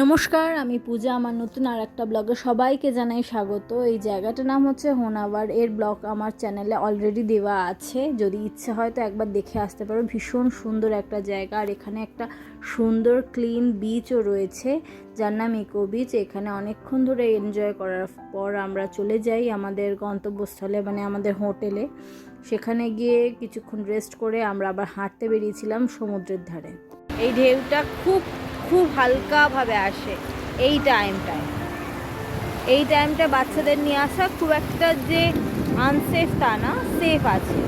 নমস্কার, আমি পূজা, আমার নতুন আর একটা ব্লগে সবাইকে জানাই স্বাগত। এই জায়গাটার নাম হচ্ছে হোনাবার এর ব্লগ আমার চ্যানেলে অলরেডি দেওয়া আছে। যদি ইচ্ছে হয় তো একবার দেখে আসতে পারো। ভীষণ সুন্দর একটা জায়গা। আর এখানে একটা সুন্দর ক্লিন বিচও রয়েছে। যার নাম ইকো বিচ এখানে অনেকক্ষণ ধরে এনজয় করার পর আমরা চলে যাই আমাদের গন্তব্যস্থলে মানে আমাদের হোটেলে। সেখানে গিয়ে কিছুক্ষণ রেস্ট করে আমরা আবার হাঁটতে বেরিয়েছিলাম সমুদ্রের ধারে। এই ঢেউটা খুব খুব হালকাভাবে আসে এই টাইমটায় এই টাইমটা বাচ্চাদের নিয়ে আসা খুব একটা যে আনসেফ তা না সেফ আছে।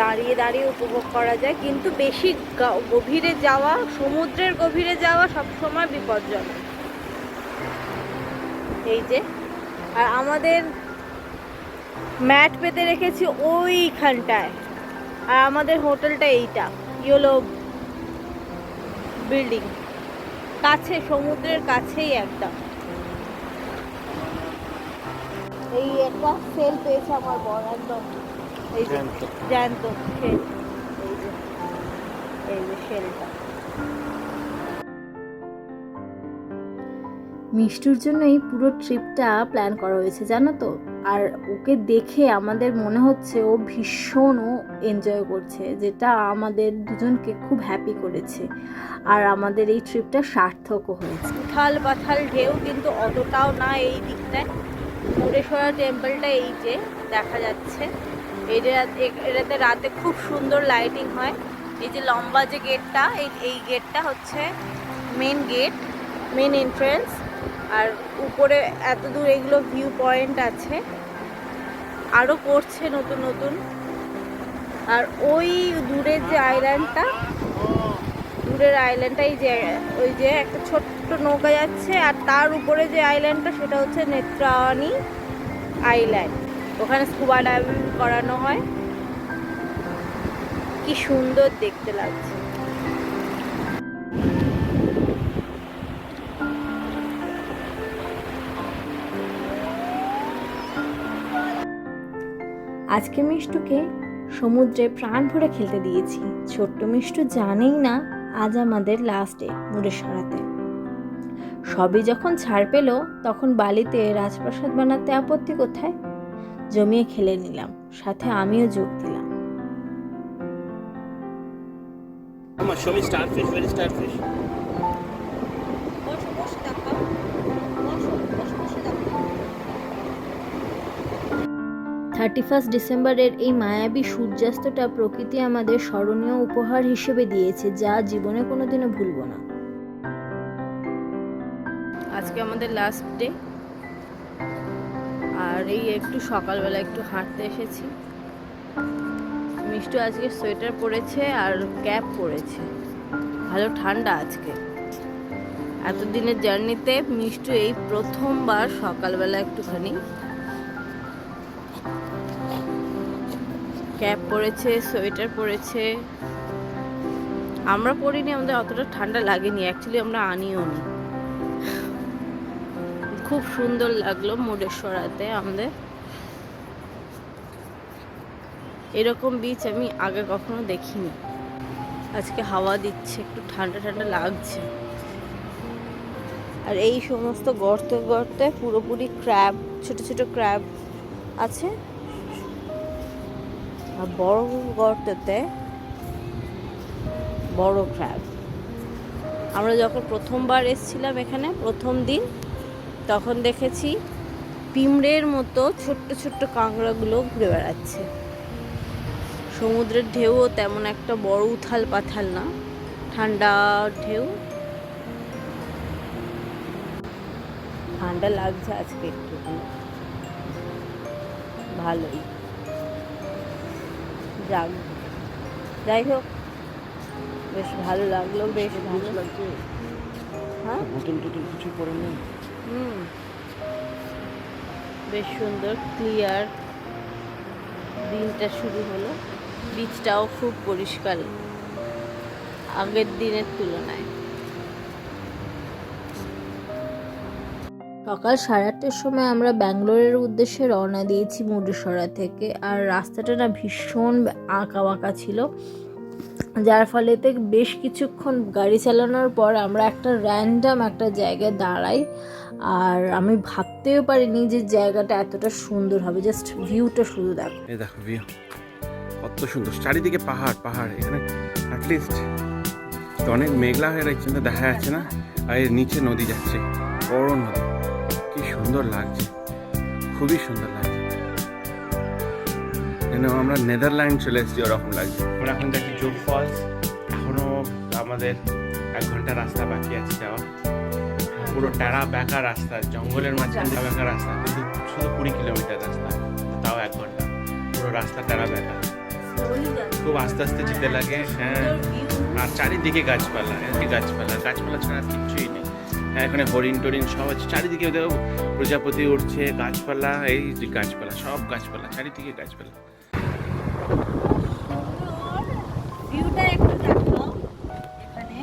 দাঁড়িয়ে দাঁড়িয়ে উপভোগ করা যায়, কিন্তু বেশি গভীরে যাওয়া, সমুদ্রের গভীরে যাওয়া সবসময় বিপজ্জনক। এই যে, আর আমাদের ম্যাট পেতে রেখেছি ওইখানটায়। আর আমাদের হোটেলটা এইটা ইয়েলো বিল্ডিং। কাছে সমুদ্রের কাছেই একদম এই একটা সেল পেয়েছে আমার বর একদম। এই যে জ্যান্ত। জ্যান্ত সেল। এই যে এই যে সেলটা। মিষ্টুর জন্য এই পুরো ট্রিপটা প্ল্যান করা হয়েছে, জানো তো? আর ওকে দেখে আমাদের মনে হচ্ছে ও ভীষণ ও এনজয় করছে, যেটা আমাদের দুজনকে খুব হ্যাপি করেছে। আর আমাদের এই ট্রিপটা সার্থকও হয়েছে। উথাল পাথাল ঢেউ কিন্তু অতটাও না এই দিকটায়। মুরেশ্বরা টেম্পলটা এই যে দেখা যাচ্ছে। এটা এটাতে রাতে খুব সুন্দর লাইটিং হয়। এই যে লম্বা যে গেটটা এই এই গেটটা হচ্ছে মেন গেট মেন এন্ট্রেন্স আর উপরে এত দূর এগুলো ভিউ পয়েন্ট আছে। আরও করছে নতুন নতুন। আর ওই দূরের যে আইল্যান্ডটা দূরের আইল্যান্ডটাই যে, ওই যে একটা ছোট্ট নৌকা যাচ্ছে, আর তার উপরে যে আইল্যান্ডটা সেটা হচ্ছে নেত্রাওয়ানি আইল্যান্ড ওখানে স্কুবা ডাইভিং করানো হয়। কি সুন্দর দেখতে লাগছে। আজকে মিষ্টুকে সমুদ্রে প্রাণ ভরে খেলতে দিয়েছি। ছোট্ট মিষ্টু জানেই না আজ আমাদের লাস্ট ডে মুরেশ্বরাতে সবই যখন ছাড় পেল, তখন বালিতে রাজপ্রাসাদ বানাতে আপত্তি কোথায়? জমিয়ে খেলে নিলাম, সাথে আমিও যোগ দিলাম। me starfish. Where thirty first ডিসেম্বরের এই মায়াবী সূর্যাস্তটা প্রকৃতি আমাদের স্মরণীয় উপহার হিসেবে দিয়েছে, যা জীবনে কোনোদিনও ভুলবো না। আজকে আমাদের লাস্ট ডে আর এই একটু সকালবেলা একটু হাঁটতে এসেছি। মিষ্টু আজকে সোয়েটার পরেছে আর ক্যাপ পরেছে। ভালো ঠান্ডা আজকে। এতদিনের জার্নিতে মিষ্টু এই প্রথমবার সকালবেলা একটুখানি ক্যাপ পরেছে, সোয়েটার পরেছে। আমরা পরিনি, আমাদের অতটা ঠান্ডা লাগেনি। অ্যাকচুয়ালি আমরা আনিও নি। খুব সুন্দর লাগল মুরেশ্বরাতে আমাদের। এরকম বিচ আমি আগে কখনো দেখিনি। আজকে হাওয়া দিচ্ছে, একটু ঠান্ডা ঠান্ডা লাগছে। আর এই সমস্ত গর্তে গর্তে পুরোপুরি ক্র্যাব ছোট ছোট ক্র্যাব আছে? আর বড় গর্ততে বড় ক্র্যাব আমরা যখন প্রথমবার এসেছিলাম এখানে, প্রথম দিন, তখন দেখেছি পিমড়ের মতো ছোট্ট ছোট্ট কাঁকড়াগুলো ঘুরে বেড়াচ্ছে। সমুদ্রের ঢেউও তেমন একটা বড় উথাল পাথাল না, ঠান্ডা ঢেউ। ঠান্ডা লাগছে আজকে একটু ভালোই। যাক যাই হোক বেশ ভালো লাগল বেশ ভালো হ্যাঁ? বোতল টোতল কিছু পরে নেই? হুম। বেশ সুন্দর ক্লিয়ার দিনটা শুরু হলো। বীজটাও খুব পরিষ্কার। আগের দিনের তুলনায়। সকাল সাড়ে আটটার সময় আমরা ব্যাঙ্গালোরের উদ্দেশ্যে রওনা দিয়েছি মুরুসরা থেকে। আর রাস্তাটা না ভীষণ আঁকা বাঁকা ছিল। যার ফলেতে বেশ কিছুক্ষণ গাড়ি চালানোর পর আমরা একটা র্যান্ডাম একটা জায়গায় দাঁড়াই। আর আমি ভাবতেও পারিনি যে জায়গাটা এতটা সুন্দর হবে জাস্ট ভিউটা শুধু দেখো। এই দেখো ভিউ কত সুন্দর। চারিদিকে পাহাড় পাহাড়, এখানে অনেক মেঘলা হয়ে রয়েছে দেখা যাচ্ছে না। আর নিচে নদী যাচ্ছে, বড় নদী। সুন্দর লাগছে। খুবই সুন্দর লাগছে। যেন আমরা নেদারল্যান্ড চলে এসেছি ওরকম লাগছে। আমরা এখন যাচ্ছি যোগ ফলস। এখনও আমাদের এক ঘণ্টা রাস্তা বাকি আছে যাওয়া পুরো টেরা বেঁকা রাস্তা জঙ্গলের মাঝখানে টেরা বেঁকা রাস্তা কিন্তু শুধু কুড়ি কিলোমিটার রাস্তা তাও এক ঘণ্টা। পুরো রাস্তা টেরা বেঁকা খুব আস্তে আস্তে যেতে লাগে হ্যাঁ। আর চারিদিকে গাছপালা গাছপালা। গাছপালা ছাড়া আর কিচ্ছুই নেই। হ্যাঁ এখানে হরিণ টরিণ সব আছে। চারিদিকে দেখো প্রজাপতি উঠছে গাছপালা এই যে গাছপালা সব গাছপালা চারিদিকে গাছপালা। ভিউটা একটু দেখো এখানে।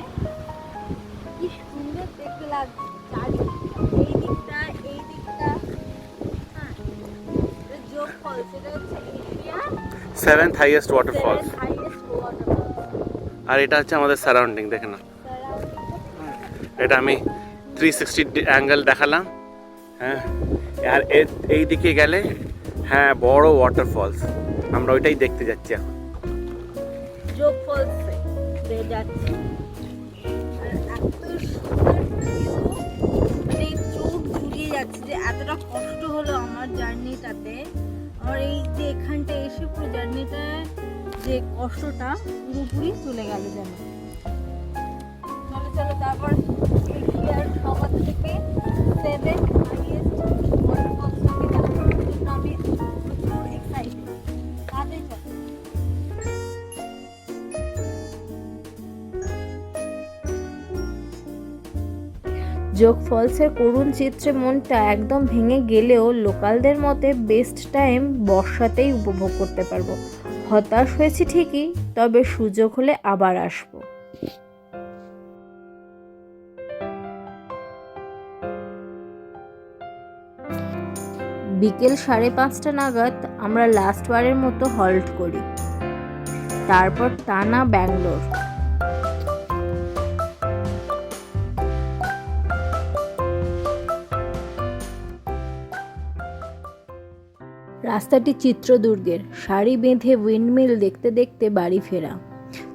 কি সুন্দর দেখতে লাগছে। চারিদিকটা এই দিকটা এই দিকটা। হ্যাঁ এটা যোগ ফলস এটা হচ্ছে India seventh highest waterfalls highest waterfall আর এটা হচ্ছে আমাদের সারাউন্ডিং দেখে না এটা আমি থ্রি সিক্সটি অ্যাঙ্গেল দেখালাম হ্যাঁ আর এই দিকে গেলে হ্যাঁ বড় ওয়াটারফলস আমরা ওইটাই দেখতে যাচ্ছি এখন। যোগ ফলসে মানে যে এতটা কষ্ট হলো আমার জার্নিটাতে। আমার এই যে এখানটা এসে পুরো জার্নিটা, যে কষ্টটা পুরোপুরি চলে গেল যেন। চলো চলো, তারপর এশিয়ার যোগ ফলসের করুণ চিত্রে মনটা একদম ভেঙে গেলেও লোকালদের মতে বেস্ট টাইম বর্ষাতেই উপভোগ করতে পারব। হতাশ হয়েছি ঠিকই, তবে সুযোগ হলে আবার আসব। বিকেল সাড়ে পাঁচটা নাগাদ আমরা লাস্ট বারের মতো হল্ট করি। তারপর টানা ব্যাঙ্গালোর। রাস্তাটি চিত্রদুর্গের। শাড়ি বেঁধে উইন্ডমিল দেখতে দেখতে বাড়ি ফেরা।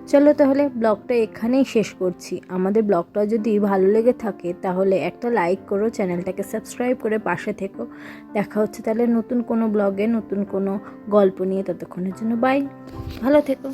চলো তাহলে ব্লগটা এখানেই শেষ করছি। আমাদের ব্লগটা যদি ভালো লেগে থাকে, তাহলে একটা লাইক করো, চ্যানেলটাকে সাবস্ক্রাইব করে পাশে থেকো। দেখা হচ্ছে তাহলে নতুন কোনো ব্লগে, নতুন কোনো গল্প নিয়ে ততক্ষণের জন্য বাই ভালো থেকো।